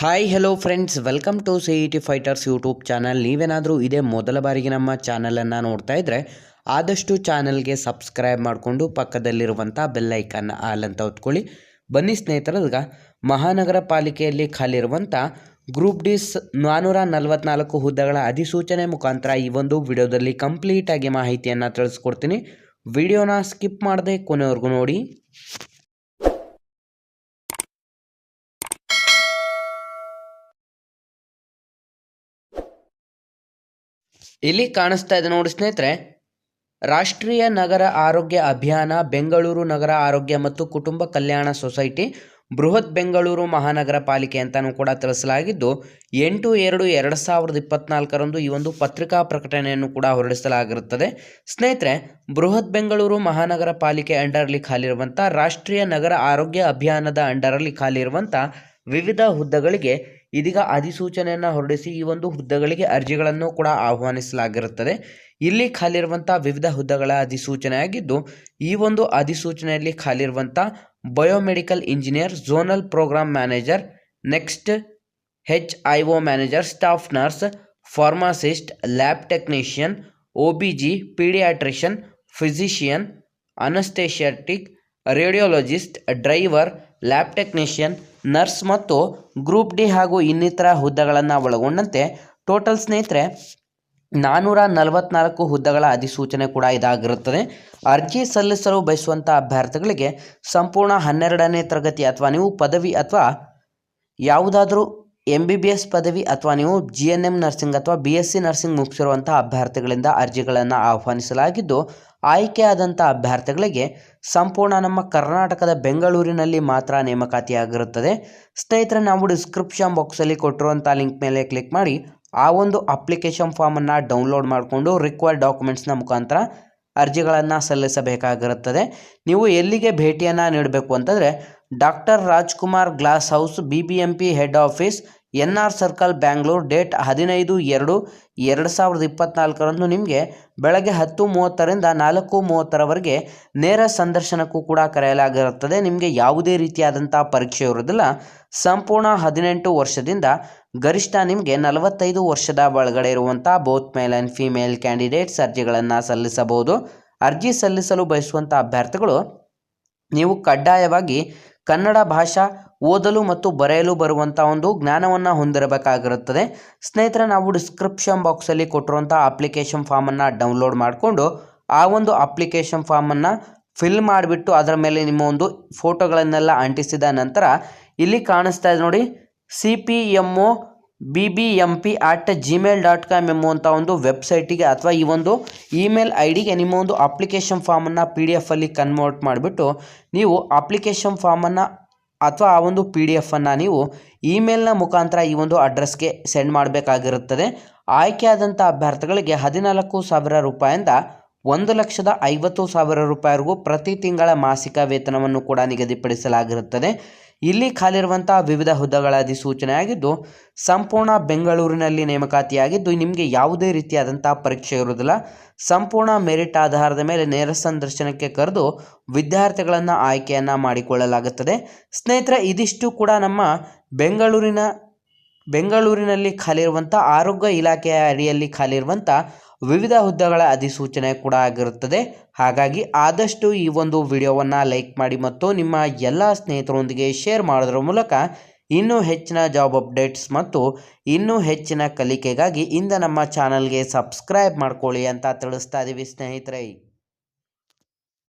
Hi hello friends welcome to C E T fighters YouTube channel ನೀವೇನಾದರೂ ಇದೇ ಮೊದಲ ಬಾರಿಗೆ ನಮ್ಮ ಚಾನಲನ್ನು ನೋಡ್ತಾ ಇದ್ದರೆ ಆದಷ್ಟು ಚಾನಲ್ಗೆ ಸಬ್ಸ್ಕ್ರೈಬ್ ಮಾಡಿಕೊಂಡು ಪಕ್ಕದಲ್ಲಿರುವಂಥ ಬೆಲ್ಲೈಕನ್ನ ಆಲ್ ಅಂತ ಹೊತ್ಕೊಳ್ಳಿ. ಬನ್ನಿ ಸ್ನೇಹಿತರಲ್ಗ ಮಹಾನಗರ ಪಾಲಿಕೆಯಲ್ಲಿ ಖಾಲಿರುವಂಥ ಗ್ರೂಪ್ ಡಿಸ್ ನಾನ್ನೂರ ನಲವತ್ನಾಲ್ಕು ಹುದ್ದೆಗಳ ಅಧಿಸೂಚನೆ ಮುಖಾಂತರ ಈ ಒಂದು ವಿಡಿಯೋದಲ್ಲಿ ಕಂಪ್ಲೀಟಾಗಿ ಮಾಹಿತಿಯನ್ನು ತಿಳಿಸ್ಕೊಡ್ತೀನಿ. ವಿಡಿಯೋನ ಸ್ಕಿಪ್ ಮಾಡದೆ ಕೊನೆವರೆಗೂ ನೋಡಿ. ಇಲ್ಲಿ ಕಾಣಿಸ್ತಾ ಇದೆ ನೋಡಿ ಸ್ನೇಹಿತರೆ, ರಾಷ್ಟ್ರೀಯ ನಗರ ಆರೋಗ್ಯ ಅಭಿಯಾನ, ಬೆಂಗಳೂರು ನಗರ ಆರೋಗ್ಯ ಮತ್ತು ಕುಟುಂಬ ಕಲ್ಯಾಣ ಸೊಸೈಟಿ, ಬೃಹತ್ ಬೆಂಗಳೂರು ಮಹಾನಗರ ಪಾಲಿಕೆ ಅಂತಲೂ ಕೂಡ ತಿಳಿಸಲಾಗಿದ್ದು, ಎಂಟು ಎರಡು ಎರಡು ಸಾವಿರದ ಇಪ್ಪತ್ನಾಲ್ಕರಂದು ಈ ಒಂದು ಪತ್ರಿಕಾ ಪ್ರಕಟಣೆಯನ್ನು ಕೂಡ ಹೊರಡಿಸಲಾಗಿರುತ್ತದೆ. ಸ್ನೇಹಿತರೆ, ಬೃಹತ್ ಬೆಂಗಳೂರು ಮಹಾನಗರ ಪಾಲಿಕೆ ಅಂಡರ್ಲಿ ಖಾಲಿರುವಂಥ, ರಾಷ್ಟ್ರೀಯ ನಗರ ಆರೋಗ್ಯ ಅಭಿಯಾನದ ಅಂಡರಲ್ಲಿ ಖಾಲಿರುವಂಥ ವಿವಿಧ ಹುದ್ದೆಗಳಿಗೆ ಇದೀಗ ಅಧಿಸೂಚನೆಯನ್ನು ಹೊರಡಿಸಿ ಈ ಒಂದು ಹುದ್ದೆಗಳಿಗೆ ಅರ್ಜಿಗಳನ್ನು ಕೂಡ ಆಹ್ವಾನಿಸಲಾಗಿರುತ್ತದೆ. ಇಲ್ಲಿ ಖಾಲಿರುವಂಥ ವಿವಿಧ ಹುದ್ದೆಗಳ ಅಧಿಸೂಚನೆಯಾಗಿದ್ದು, ಈ ಒಂದು ಅಧಿಸೂಚನೆಯಲ್ಲಿ ಖಾಲಿರುವಂಥ biomedical engineer, zonal program manager, next H I O manager, staff nurse, pharmacist, lab technician, O B G, paediatrician, physician anaesthetic radiologist, driver lab technician, nurse ಮತ್ತು ಗ್ರೂಪ್ ಡಿ ಹಾಗೂ ಇನ್ನಿತರ ಹುದ್ದೆಗಳನ್ನು ಒಳಗೊಂಡಂತೆ ಟೋಟಲ್ ಸ್ನೇಹಿತರೆ ನಾನ್ನೂರ ನಲವತ್ನಾಲ್ಕು ಹುದ್ದೆಗಳ ಅಧಿಸೂಚನೆ ಕೂಡ ಇದಾಗಿರುತ್ತದೆ. ಅರ್ಜಿ ಸಲ್ಲಿಸಲು ಬಯಸುವಂಥ ಅಭ್ಯರ್ಥಿಗಳಿಗೆ ಸಂಪೂರ್ಣ ಹನ್ನೆರಡನೇ ತರಗತಿ ಅಥವಾ ನೀವು ಪದವಿ ಅಥವಾ ಯಾವುದಾದ್ರೂ ಎಂ ಬಿ ಬಿ ಎಸ್ ಪದವಿ ಅಥವಾ ನೀವು ಜಿ ಎನ್ ಎಂ ನರ್ಸಿಂಗ್ ಅಥವಾ ಬಿ ಎಸ್ ಸಿ ನರ್ಸಿಂಗ್ ಮುಗಿಸಿರುವಂಥ ಅಭ್ಯರ್ಥಿಗಳಿಂದ ಅರ್ಜಿಗಳನ್ನು ಆಹ್ವಾನಿಸಲಾಗಿದ್ದು ಆಯ್ಕೆಯಾದಂಥ ಅಭ್ಯರ್ಥಿಗಳಿಗೆ ಸಂಪೂರ್ಣ ನಮ್ಮ ಕರ್ನಾಟಕದ ಬೆಂಗಳೂರಿನಲ್ಲಿ ಮಾತ್ರ ನೇಮಕಾತಿಯಾಗಿರುತ್ತದೆ. ಸ್ನೇಹಿತರೆ, ನಾವು ಡಿಸ್ಕ್ರಿಪ್ಷನ್ ಬಾಕ್ಸಲ್ಲಿ ಕೊಟ್ಟಿರುವಂಥ ಲಿಂಕ್ ಮೇಲೆ ಕ್ಲಿಕ್ ಮಾಡಿ, ಆ ಒಂದು ಅಪ್ಲಿಕೇಶನ್ ಫಾರ್ಮನ್ನು ಡೌನ್ಲೋಡ್ ಮಾಡಿಕೊಂಡು ರಿಕ್ವೈರ್ಡ್ ಡಾಕ್ಯುಮೆಂಟ್ಸ್ನ ಮುಖಾಂತರ ಅರ್ಜಿಗಳನ್ನು ಸಲ್ಲಿಸಬೇಕಾಗಿರುತ್ತದೆ. ನೀವು ಎಲ್ಲಿಗೆ ಭೇಟಿಯನ್ನು ನೀಡಬೇಕು ಅಂತಂದರೆ doctor Rajkumar glass house B B M P head office N R circle, Bangalore. Date ಹದಿನೈದು ಎರಡು ಎರಡು ಸಾವಿರದ ಇಪ್ಪತ್ತ್ನಾಲ್ಕರಂದು ನಿಮಗೆ ಬೆಳಗ್ಗೆ ಹತ್ತು ಮೂವತ್ತರಿಂದ ನಾಲ್ಕು ಮೂವತ್ತರವರೆಗೆ ನೇರ ಸಂದರ್ಶನಕ್ಕೂ ಕೂಡ ಕರೆಯಲಾಗಿರುತ್ತದೆ. ನಿಮಗೆ ಯಾವುದೇ ರೀತಿಯಾದಂಥ ಪರೀಕ್ಷೆ ಇರೋದಿಲ್ಲ ಸಂಪೂರ್ಣ ಹದಿನೆಂಟು ವರ್ಷದಿಂದ ಗರಿಷ್ಠ ನಿಮಗೆ ನಲವತ್ತೈದು ವರ್ಷದ ಒಳಗಡೆ ಇರುವಂಥ both male and female candidates ಅರ್ಜಿಗಳನ್ನು ಸಲ್ಲಿಸಬಹುದು. ಅರ್ಜಿ ಸಲ್ಲಿಸಲು ಬಯಸುವಂಥ ಅಭ್ಯರ್ಥಿಗಳು, ನೀವು ಕಡ್ಡಾಯವಾಗಿ ಕನ್ನಡ ಭಾಷಾ ಓದಲು ಮತ್ತು ಬರೆಯಲು ಬರುವಂಥ ಒಂದು ಜ್ಞಾನವನ್ನು ಹೊಂದಿರಬೇಕಾಗಿರುತ್ತದೆ. ಸ್ನೇಹಿತರೆ, ನಾವು ಡಿಸ್ಕ್ರಿಪ್ಷನ್ ಬಾಕ್ಸಲ್ಲಿ ಕೊಟ್ಟಿರುವಂಥ ಅಪ್ಲಿಕೇಶನ್ ಫಾರ್ಮನ್ನು ಡೌನ್ಲೋಡ್ ಮಾಡಿಕೊಂಡು ಆ ಒಂದು ಅಪ್ಲಿಕೇಶನ್ ಫಾರ್ಮನ್ನು ಫಿಲ್ ಮಾಡಿಬಿಟ್ಟು ಅದರ ಮೇಲೆ ನಿಮ್ಮ ಒಂದು ಫೋಟೋಗಳನ್ನೆಲ್ಲ ಅಂಟಿಸಿದ ನಂತರ ಇಲ್ಲಿ ಕಾಣಿಸ್ತಾ ಇದೆ ನೋಡಿ C P M O B B M P at Gmail dot com ಎಂಬುವಂಥ ಒಂದು ವೆಬ್ಸೈಟಿಗೆ ಅಥವಾ ಈ ಒಂದು ಇಮೇಲ್ ಐ ಡಿಗೆ ನಿಮ್ಮ ಒಂದು ಅಪ್ಲಿಕೇಶನ್ ಫಾರ್ಮನ್ನು ಪಿ ಡಿ ಎಫಲ್ಲಿ ಕನ್ವರ್ಟ್ ಮಾಡಿಬಿಟ್ಟು ನೀವು ಅಪ್ಲಿಕೇಶನ್ ಫಾರ್ಮನ್ನು ಅಥವಾ ಆ ಒಂದು ಪಿ ಡಿ ಎಫನ್ನು ನೀವು ಇಮೇಲ್ನ ಮುಖಾಂತರ ಈ ಒಂದು ಅಡ್ರೆಸ್ಗೆ ಸೆಂಡ್ ಮಾಡಬೇಕಾಗಿರುತ್ತದೆ. ಆಯ್ಕೆಯಾದಂಥ ಅಭ್ಯರ್ಥಿಗಳಿಗೆ ಹದಿನಾಲ್ಕು ಸಾವಿರ ರೂಪಾಯಿಂದ ಒಂದು ಲಕ್ಷದ ಐವತ್ತು ಸಾವಿರ ರೂಪಾಯಿವರೆಗೂ ಪ್ರತಿ ತಿಂಗಳ ಮಾಸಿಕ ವೇತನವನ್ನು ಕೂಡ ನಿಗದಿಪಡಿಸಲಾಗಿರುತ್ತದೆ. ಇಲ್ಲಿ ಖಾಲಿರುವಂಥ ವಿವಿಧ ಹುದ್ದೆಗಳ ಅಧಿಸೂಚನೆ ಆಗಿದ್ದು ಸಂಪೂರ್ಣ ಬೆಂಗಳೂರಿನಲ್ಲಿ ನೇಮಕಾತಿಯಾಗಿದ್ದು, ನಿಮಗೆ ಯಾವುದೇ ರೀತಿಯಾದಂಥ ಪರೀಕ್ಷೆ ಇರುವುದಿಲ್ಲ. ಸಂಪೂರ್ಣ ಮೆರಿಟ್ ಆಧಾರದ ಮೇಲೆ ನೇರ ಸಂದರ್ಶನಕ್ಕೆ ಕರೆದು ವಿದ್ಯಾರ್ಥಿಗಳನ್ನು ಆಯ್ಕೆಯನ್ನು ಮಾಡಿಕೊಳ್ಳಲಾಗುತ್ತದೆ. ಸ್ನೇಹಿತರೆ, ಇದಿಷ್ಟು ಕೂಡ ನಮ್ಮ ಬೆಂಗಳೂರಿನ, ಬೆಂಗಳೂರಿನಲ್ಲಿ ಖಾಲಿರುವಂಥ ಆರೋಗ್ಯ ಇಲಾಖೆಯ ಅಡಿಯಲ್ಲಿ ಖಾಲಿರುವಂಥ ವಿವಿಧ ಹುದ್ದೆಗಳ ಅಧಿಸೂಚನೆ ಕೂಡ ಆಗಿರುತ್ತದೆ. ಹಾಗಾಗಿ ಆದಷ್ಟು ಈ ಒಂದು ವಿಡಿಯೋವನ್ನು ಲೈಕ್ ಮಾಡಿ ಮತ್ತು ನಿಮ್ಮ ಎಲ್ಲ ಸ್ನೇಹಿತರೊಂದಿಗೆ ಶೇರ್ ಮಾಡೋದ್ರ ಮೂಲಕ ಇನ್ನೂ ಹೆಚ್ಚಿನ ಜಾಬ್ ಅಪ್ಡೇಟ್ಸ್ ಮತ್ತು ಇನ್ನೂ ಹೆಚ್ಚಿನ ಕಲಿಕೆಗಾಗಿ ಇಂದ ನಮ್ಮ ಚಾನಲ್ಗೆ ಸಬ್ಸ್ಕ್ರೈಬ್ ಮಾಡ್ಕೊಳ್ಳಿ ಅಂತ ತಿಳಿಸ್ತಾ ಇದ್ದೀವಿ ಸ್ನೇಹಿತರೆ.